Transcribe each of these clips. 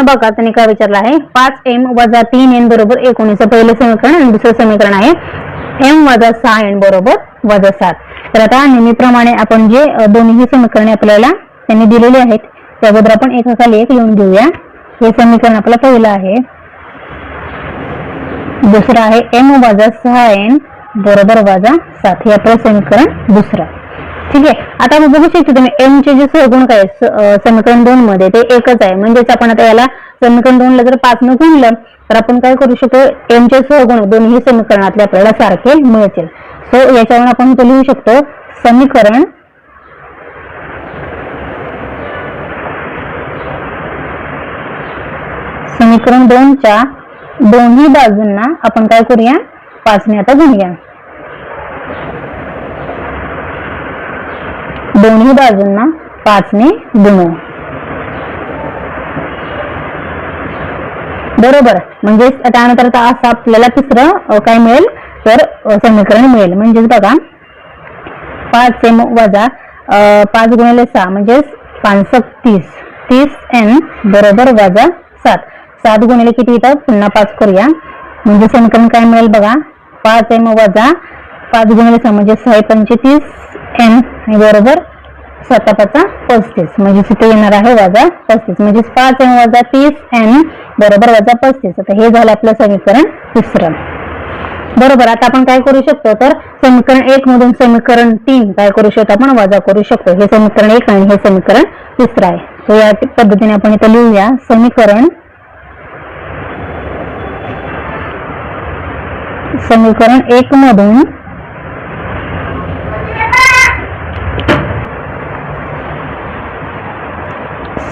प्रश्न बघा त्यांनी काय विचारला आहे? पाच एम वजा तीन एन बरोबर एकोणीस पहिलं समीकरण आणि दुसरं समीकरण आहे एम वजा सहा एन बरोबर वजा सात. तर आता नेहमीप्रमाणे आपण जे दोन्ही समीकरणे आपल्याला त्यांनी दिलेली आहेत त्याबद्दल आपण एकाखाली एक लिहून घेऊया. हे समीकरण आपलं पहिलं आहे. दुसरं आहे एम वजा सहा एन बरोबर वजा सात. हे आपलं समीकरण दुसरं ठीक आहे. आता आपण बघू शकतो तुम्ही एम चे जे सहगुण काय समीकरण दोन मध्ये ते एकच आहे. म्हणजेच आपण आता याला समीकरण दोन ला जर पाच न गुणलं तर आपण काय करू शकतो? एम चे सहगुण दोन्ही समीकरणातले आपल्याला सारखे मिळतील. सो याच्यावर आपण इथे लिहू शकतो समीकरण समीकरण दोनच्या दोन्ही बाजूंना आपण काय करूया? पाचने आता गुणूया. दोन्ही बाजूंना पाचने गुणू. बरोबर. म्हणजे त्यानंतर आता असं आपल्याला तिसरं काय मिळेल? तर समीकरण मिळेल. म्हणजेच बघा पाच एम वजा पाच गुणिले सहा म्हणजेच पाच तीस. तीस एन बरोबर वजा सात. सात गुणिले किती येतात पुन्हा पाच करूया. म्हणजे समीकरण काय मिळेल बघा? पाच एम वजा पाच गुणिले सहा म्हणजे सहा पंचेतीस एन बरोबर स्वतः पाचा पस्तीस. म्हणजे तिथे येणार आहे वजा पस्तीस. म्हणजे पाच एन वजा तीस एन बरोबर वजा पस्तीस. आता हे झालं आपलं समीकरण तिसरं. बरोबर आता आपण काय करू शकतो? तर समीकरण एक मधून समीकरण तीन काय करू शकतो आपण? वजा करू शकतो. हे समीकरण एक आणि हे समीकरण तिसरं आहे. तर या पद्धतीने आपण इथं लिहूया. समीकरण समीकरण एक मधून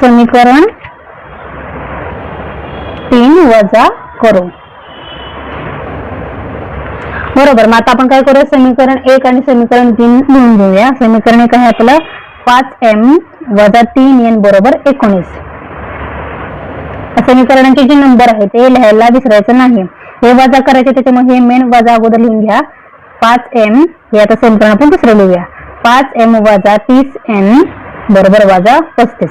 समीकरण तीन वजा करू बरोबर मग आता आपण काय करूया? समीकरण एक आणि समीकरण तीन लिहून घेऊया. समीकरण एक आहे आपलं पाच एम वजा तीन एन बरोबर एकोणीस. समीकरणाचे जे नंबर आहेत ते लिहायला विसरायचं नाही. हे वजा करायचे त्याच्यामुळे हे मेन वजा अगोदर लिहून घ्या. पाच एम हे आता समीकरण आपण दुसरं लिहूया. पाच एम वजा तीस एन बरोबर वजा पस्तीस.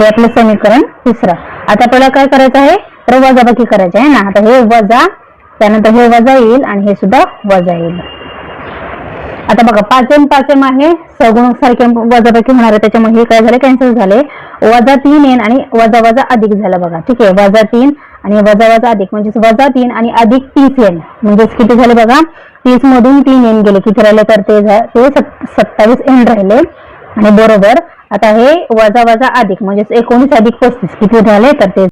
हे आपलं समीकरण तिसरं. आता आपल्याला काय करायचं आहे? तर वजाबाकी करायचं आहे ना? आता हे वजा त्यानंतर हे वजा येईल आणि हे सुद्धा वजा येईल. आता बघा पाचम पाचम आहे. सगुण सारखे वजाबाकी होणार आहे. त्याच्यामुळे हे काय झाले? कॅन्सल झाले. वजा तीन येईल आणि वजा वजा अधिक झालं बघा. ठीक आहे? वजा तीन आणि वजा वजा अधिक. म्हणजेच वजा तीन आणि अधिक तीस येईल म्हणजेच किती झाले बघा? तीस मधून तीन येण गेले. किती राहिले? तर ते सत्तावीस एन राहिले. आणि बरोबर आता हे वजा वजा अधिक म्हणजेच एकोणीस अधिक पस्तीस किती झाले? तर ते